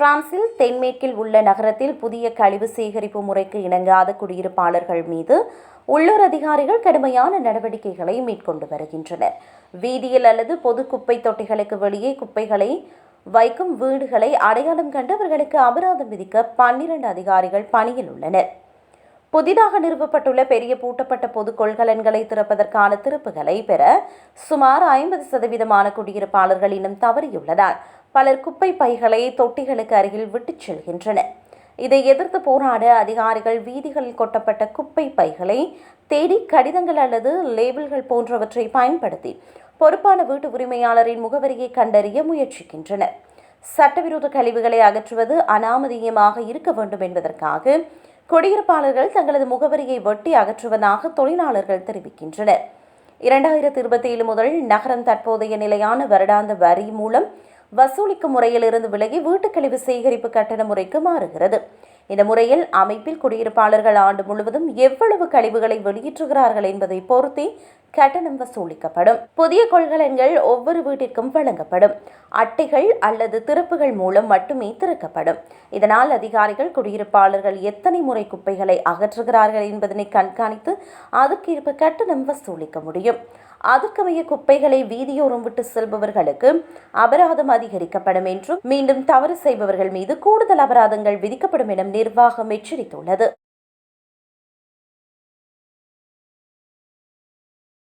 பிரான்சில் தென்மேற்கில் உள்ள நகரத்தில் புதிய கழிவு சேகரிப்பு முறைக்கு இணங்காத குடியிருப்பாளர்கள் மீது உள்ளூர் அதிகாரிகள் கடுமையான நடவடிக்கைகளை மேற்கொண்டு வருகின்றனர். வீதியில் அல்லது பொது குப்பை தொட்டிகளுக்கு வெளியே குப்பைகளை வைக்கும் வீடுகளை அடையாளம் கண்டவர்களுக்கு அபராதம் விதிக்க பன்னிரண்டு அதிகாரிகள் பணியில் உள்ளனர். புதிதாக நிறுவப்பட்டுள்ள பெரிய பூட்டப்பட்ட பொது கொள்கலன்களை திறப்பதற்கான திருப்புகளை பெற சுமார் ஐம்பது சதவீதமான குடியிருப்பாளர்கள் இன்னும் தவறியுள்ளதால் பலர் குப்பை பைகளை தொட்டிகளுக்கு அருகில் விட்டுச் செல்கின்றனர். இதை எதிர்த்து போராட அதிகாரிகள் வீதிகளில் கொட்டப்பட்ட குப்பை பைகளை தேடி கடிதங்கள் அல்லது லேபிள்கள் போன்றவற்றை பயன்படுத்தி பொறுப்பான வீட்டு உரிமையாளரின் முகவரியை கண்டறிய முயற்சிக்கின்றனர். சட்டவிரோத கழிவுகளை அகற்றுவது அனாமதீயமாக இருக்க வேண்டும் என்பதற்காக குடியிருப்பாளர்கள் தங்களது முகவரியை வெட்டி அகற்றுவதாக தொழிலாளர்கள் தெரிவிக்கின்றனர். இரண்டாயிரத்தி இருபத்தி ஏழு முதல் நகரம் தற்போதைய நிலையான வருடாந்த வரி மூலம் வசூலிக்கும் முறையிலிருந்து விலகி வீட்டுக்கழிவு சேகரிப்பு கட்டண முறைக்கு மாறுகிறது. இந்த முறையில் அமைப்பில் குடியிருப்பாளர்கள் ஆண்டு முழுவதும் எவ்வளவு கழிவுகளை வெளியேற்றுகிறார்கள் என்பதை பொறுத்தே கட்டணம் வசூலிக்கப்படும். புதிய கொள்கலன்கள் ஒவ்வொரு வீட்டிற்கும் வழங்கப்படும். அட்டைகள் அல்லது திறப்புகள் மூலம் மட்டுமே திறக்கப்படும். இதனால் அதிகாரிகள் குடியிருப்பாளர்கள் எத்தனை முறை குப்பைகளை அகற்றுகிறார்கள் என்பதனை கண்காணித்து அதற்கேற்ப கட்டணம் வசூலிக்க முடியும். அதற்கமைய குப்பைகளை வீதியோரம் விட்டு செல்பவர்களுக்கு அபராதம் அதிகரிக்கப்படும் என்றும் மீண்டும் தவறு செய்பவர்கள் மீது கூடுதல் அபராதங்கள் விதிக்கப்படும் என நிர்வாகம் எச்சரித்துள்ளது.